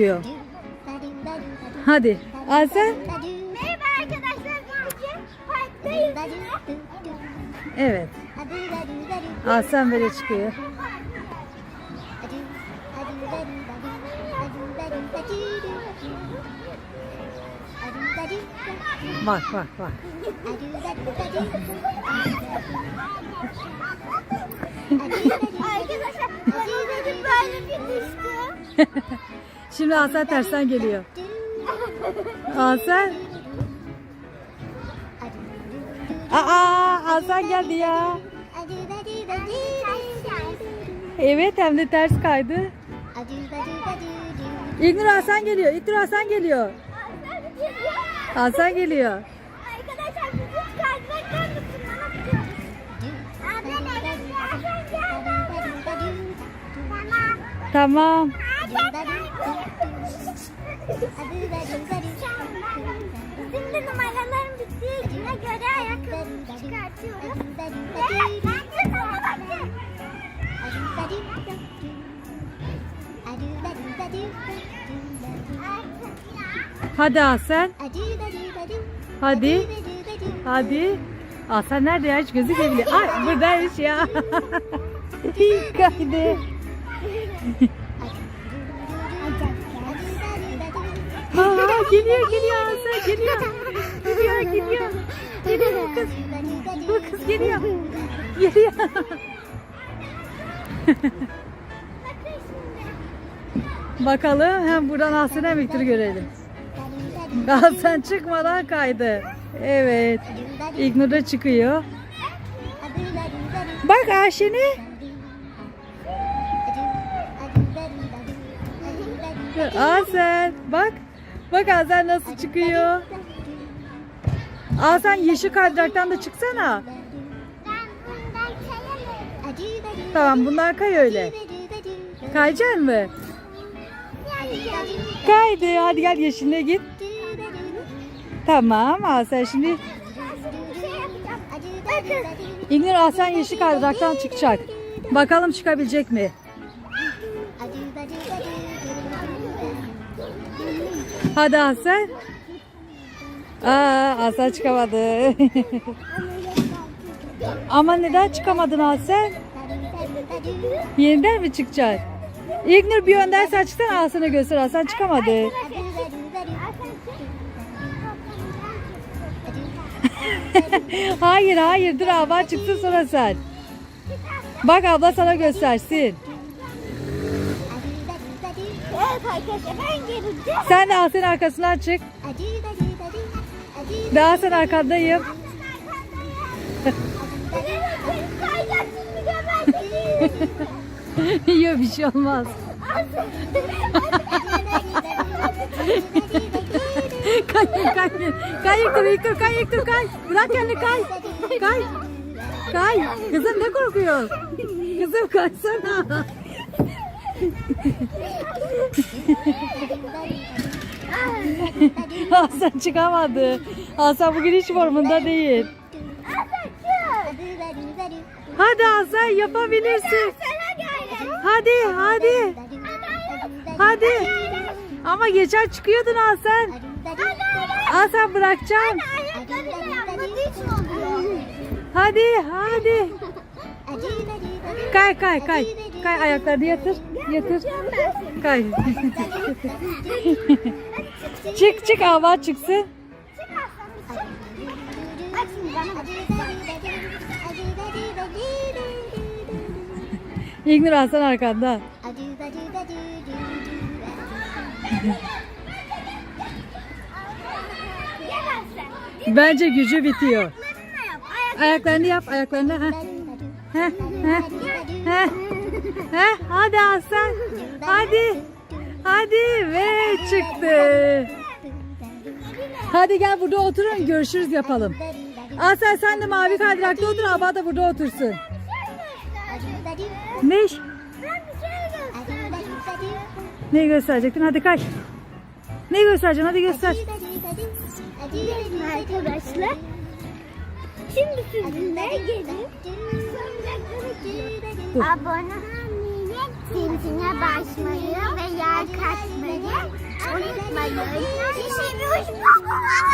diyor. Hadi. Asel. Merhaba arkadaşlar. Bugün parktayız. Evet. Asel böyle çıkıyor. Bak bak bak. Arkadaşlar bana böyle bir düştü. Şimdi Asel tersten geliyor. Asel. Aa Asel geldi ya. Evet hem de ters kaydı. İlknur Hasan geliyor. İlknur Hasan geliyor. Hasan geliyor. Tamam. Tamam. Şimdi numaralarım bittiğine göre ayakkabımı çıkartıyorum. Ve bence sana bakın. Hadi Hasan. Hadi. Hadi. Hasan nerede ya? Hiç gözükmüyor bile. Ay buradaymış ya. kaydı. Aa, geliyor geliyor Hasan geliyor. Geliyor geliyor. Geliyor bu kız. Bu kız geliyor. Geliyor. Bakalım hem buradan hem İlknur'u görelim. Hasan çıkmadan kaydı. Evet. İlknur da çıkıyor. Bak Ayşe'ne. Hasan bak. Bak Hasan nasıl çıkıyor. Hasan yeşil kaydıraktan da çıksana. Tamam bunlar kay öyle. Kayacaksın mı? Kaydı. Hadi gel yeşiline git. Tamam Hasan şimdi İlknur Hasan yeşil kaydıraktan çıkacak. Bakalım çıkabilecek mi? Hadi Hasan. Aa Hasan çıkamadı. Ama neden çıkamadın Hasan? Yeniden mi çıkacak? İlknur bir önden çıksana Hasan'a göster. Hasan çıkamadı. hayır hayır dur abla çıksın sonra sen. Bak abla sana göstersin. Evet arkadaşlar ben geleceğim. Sen de Hasan'ın arkasından çık. Daha sen arkandayım. Yok bir şey olmaz. Kay kay kay yıktır yıktır kay yıktır kay. Bırak kendini kay. Kay. Kay. Kızım ne korkuyorsun? Kızım kaysana. Hasan çıkamadı. Hasan bugün hiç formunda değil. Hadi Hasan yapabilirsin. Hadi hadi. Hadi. Ama geçen çıkıyordun Hasan. Hasan bırakacağım. Hadi hadi. Kay kay kay. Kay ayaklarını yatır. Yatır. Kay. çık çık hava çıksın. İlknur Hasan arkanda. Bence gücü bitiyor. Ayaklarını yap. Ayak. Ayaklarını. Heh. Heh, heh, heh, heh. Hadi Hasan. Hadi. Hadi ve çıktı. Hadi gel burada oturun görüşürüz yapalım. Asel sen de mavi kaydırakta otur Aba da burada otursun. Ne. Ne gösterecektin? Hadi kaç. Ne göstereceksin? Hadi göster. Arkadaşlar. Şimdi sizinle gelip Dur. abone zincine basmayı ve yer kaçmayı unutmayın. Sizi seviyoruz.